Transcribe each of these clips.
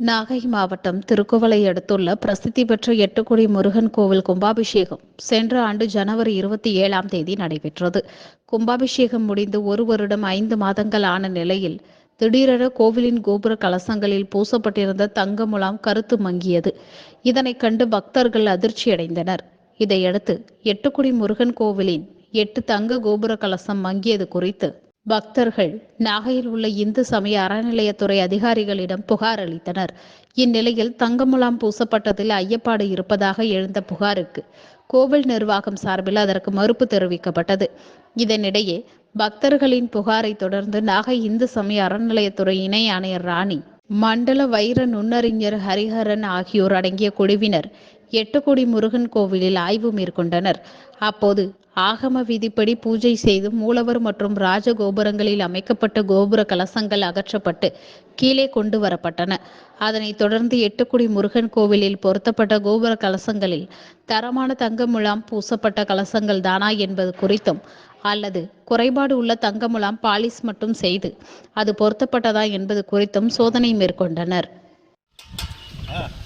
நாகை மாவட்டம் திருக்குவளை அடுத்துள்ள பிரசித்தி பெற்ற எட்டுக்குடி முருகன் கோவில் கும்பாபிஷேகம் சென்ற ஆண்டு ஜனவரி இருபத்தி ஏழாம் தேதி நடைபெற்றது. கும்பாபிஷேகம் முடிந்து ஒரு வருடம் ஐந்து மாதங்கள் ஆன நிலையில் திடீரென கோவிலின் கோபுர கலசங்களில் பூசப்பட்டிருந்த தங்க முலாம் கருத்து மங்கியது. இதனை கண்டு பக்தர்கள் அதிர்ச்சியடைந்தனர் இதையடுத்து எட்டுக்குடி முருகன் கோவிலின் எட்டு தங்க கோபுர கலசம் மங்கியது குறித்து பக்தர்கள் நாகையில் உள்ள இந்து சமய அறநிலையத்துறை அதிகாரிகளிடம் புகார் அளித்தனர். இந்நிலையில் தங்கமுலாம் பூசப்பட்டதில் ஐயப்பாடு இருப்பதாக எழுந்த புகாருக்கு கோவில் நிர்வாகம் சார்பில் அதற்கு மறுப்பு தெரிவிக்கப்பட்டது. இதனிடையே பக்தர்களின் புகாரை தொடர்ந்து நாகை இந்து சமய அறநிலையத்துறை இணை ஆணையர் ராணி மண்டல வைர நுண்ணறிஞர் ஹரிஹரன் ஆகியோர் அடங்கிய குழுவினர் எட்டுக்குடி முருகன் கோவிலில் ஆய்வு மேற்கொண்டனர். அப்போது ஆகம விதிப்படி பூஜை செய்து மூலவர் மற்றும் ராஜகோபுரங்களில் அமைக்கப்பட்ட கோபுர கலசங்கள் அகற்றப்பட்டு கீழே கொண்டு வரப்பட்டன. அதனைத் தொடர்ந்து எட்டுக்குடி முருகன் கோவிலில் பொருத்தப்பட்ட கோபுர கலசங்களில் தரமான தங்க முலாம் பூசப்பட்ட கலசங்கள் தானா என்பது குறித்தும் அல்லது குறைபாடு உள்ள தங்க முலாம் பாலிஸ் மட்டும் செய்து அது பொருத்தப்பட்டதா என்பது குறித்தும் சோதனை மேற்கொண்டனர்.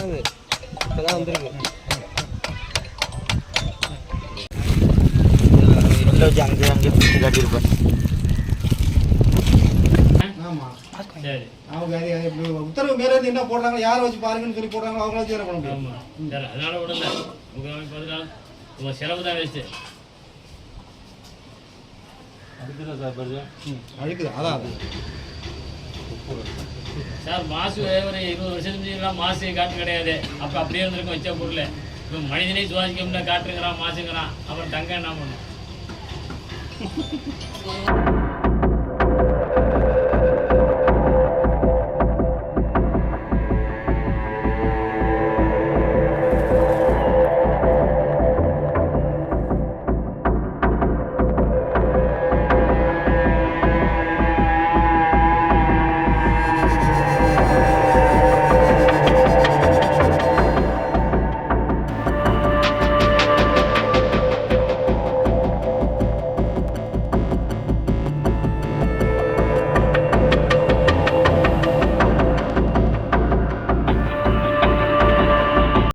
தட்டிக்கலாம் இப்பதான் வந்துருக்கு வச்சு அங்கே அங்கே பிடிச்சி காட்டியிருப்பேன். உத்தரவு மேல இருந்து என்ன போடுறாங்க யாரை வச்சு பாருங்கன்னு சொல்லி போடுறாங்க அவங்கள வச்சு பண்ண முடியும் அதனால விடல உங்க செலவு தான் வேஸ்ட் அழுக்குது அதான் அது. சார் மாசு ஒரு இருபது வருஷத்துக்கு மாசு காற்று கிடையாது. அப்ப அப்படியே இருந்திருக்கும் வச்ச பொருள். இப்போ மனிதனே சுவாசிக்க முடியல காட்டுங்கிறான் மாசுங்கிறான். அப்புறம் தங்க என்ன பண்ணும்?